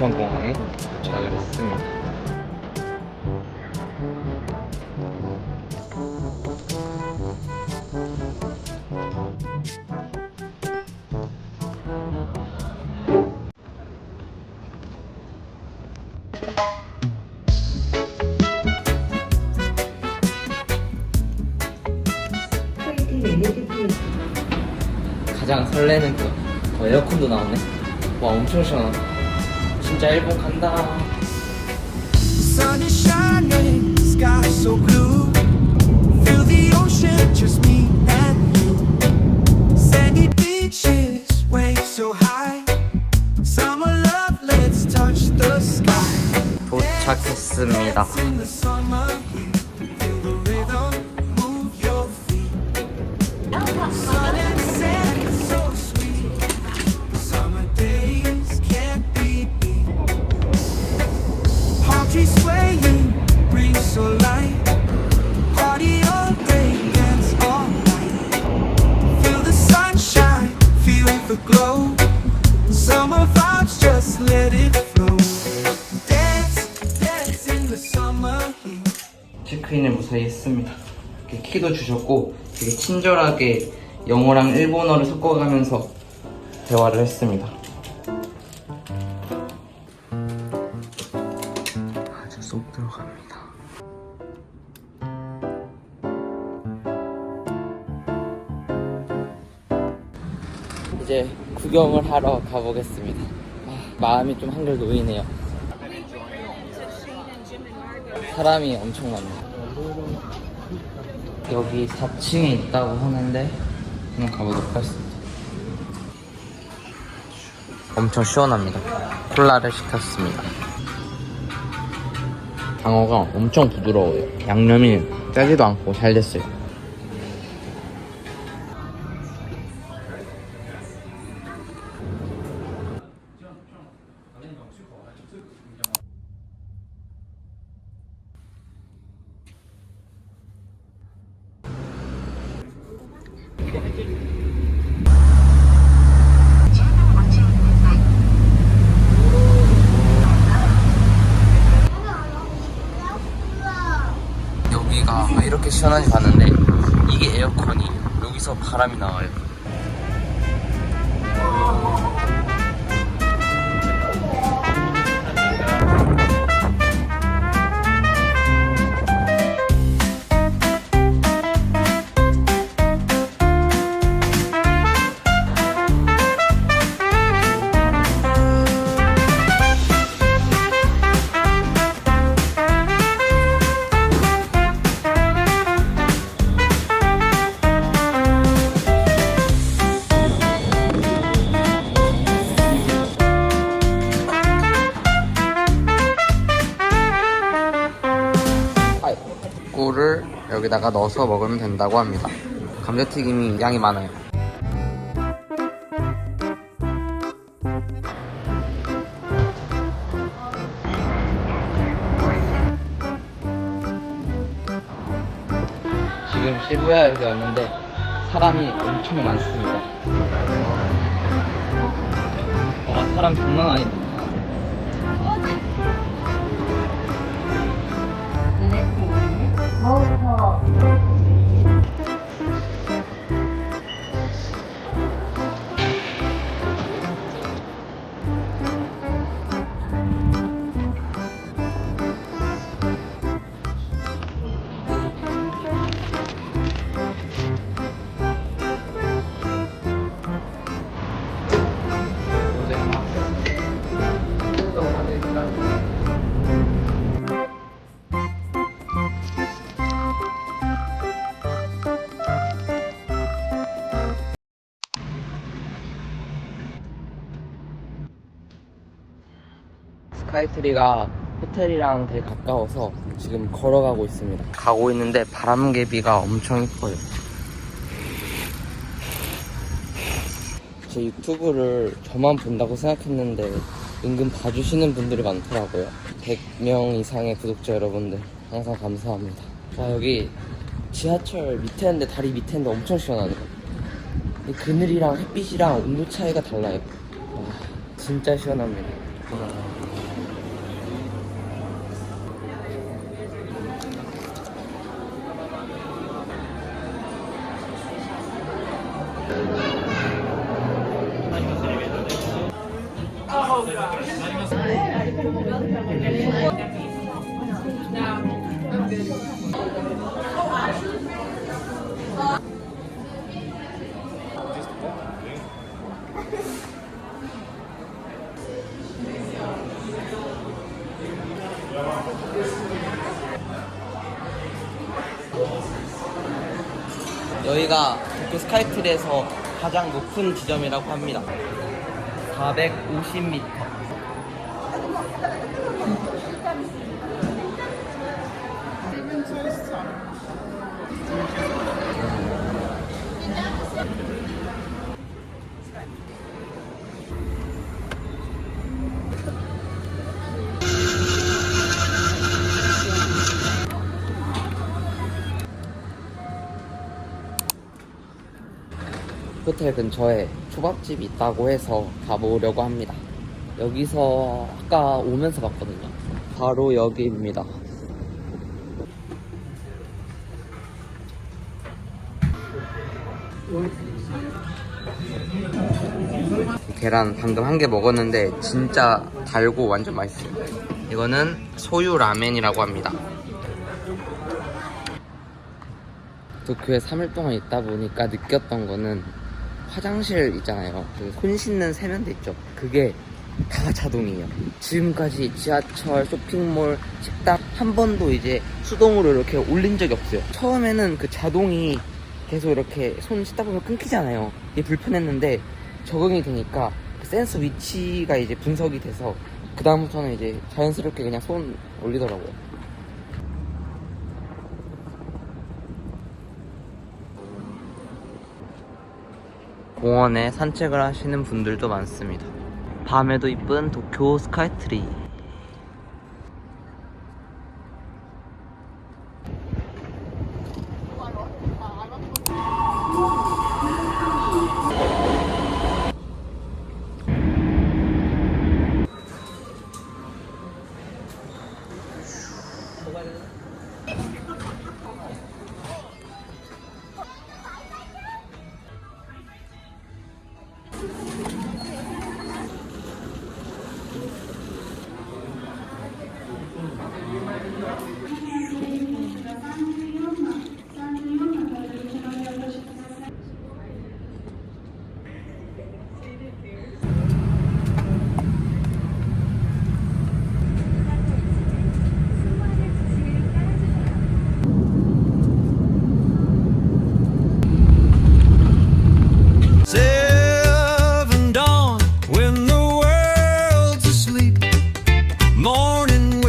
인천공항에 도착을 했습니다. 가장 설레는 거 어, 에어컨도 나오네. 와 엄청 시원하다. 진짜 일본 간다. Sun is shining, sky so blue. Just let it flow. Dance, dance in the summer heat. 체크인을 무사히 했습니다. 이렇게 키도 주셨고 되게 친절하게 영어랑 일본어를 섞어가면서 대화를 했습니다. 아주 쏙 들어갑니다. 이제 구경을 하러 가보겠습니다. 아, 마음이 좀 한결 놓이네요. 사람이 엄청 많네요. 여기 4층에 있다고 하는데 한번 가보도록 하겠습니다. 엄청 시원합니다. 콜라를 시켰습니다. 장어가 엄청 부드러워요. 양념이 짜지도 않고 잘 됐어요. 이렇게 시원한지 봤는데 이게 에어컨이 여기서 바람이 나와요. 꿀을 여기다가 넣어서 먹으면 된다고 합니다. 감자튀김이 양이 많아요. 지금 시부야에 왔는데 사람이 엄청 많습니다. 와 사람 장난 아니다. 放送 스카이트리가 호텔이랑 되게 가까워서 지금 걸어가고 있습니다. 가고 있는데 바람개비가 엄청 이뻐요. 제 유튜브를 저만 본다고 생각했는데 은근 봐주시는 분들이 많더라고요. 100명 이상의 구독자 여러분들 항상 감사합니다. 와 여기 지하철 밑에인데 다리 밑에인데 엄청 시원하네요. 이 그늘이랑 햇빛이랑 온도 차이가 달라요. 와 진짜 시원합니다. 여기가 도쿄 스카이트리에서 가장 높은 지점이라고 합니다. 450m. 호텔 근처에 초밥집이 있다고 해서 가보려고 합니다. 여기서 아까 오면서 봤거든요. 바로 여기입니다. 계란 방금 한 개 먹었는데 진짜 달고 완전 맛있어요. 이거는 소유 라멘이라고 합니다. 도쿄에 3일 동안 있다 보니까 느꼈던 거는 화장실 있잖아요. 그 손 씻는 세면대 있죠. 그게 다 자동이에요. 지금까지 지하철, 쇼핑몰, 식당 한 번도 이제 수동으로 이렇게 올린 적이 없어요. 처음에는 그 자동이 계속 이렇게 손 씻다 보면 끊기잖아요. 이게 불편했는데 적응이 되니까 그 센서 위치가 이제 분석이 돼서 그 다음부터는 이제 자연스럽게 그냥 손 올리더라고요. 공원에 산책을 하시는 분들도 많습니다. 밤에도 이쁜 도쿄 스카이트리.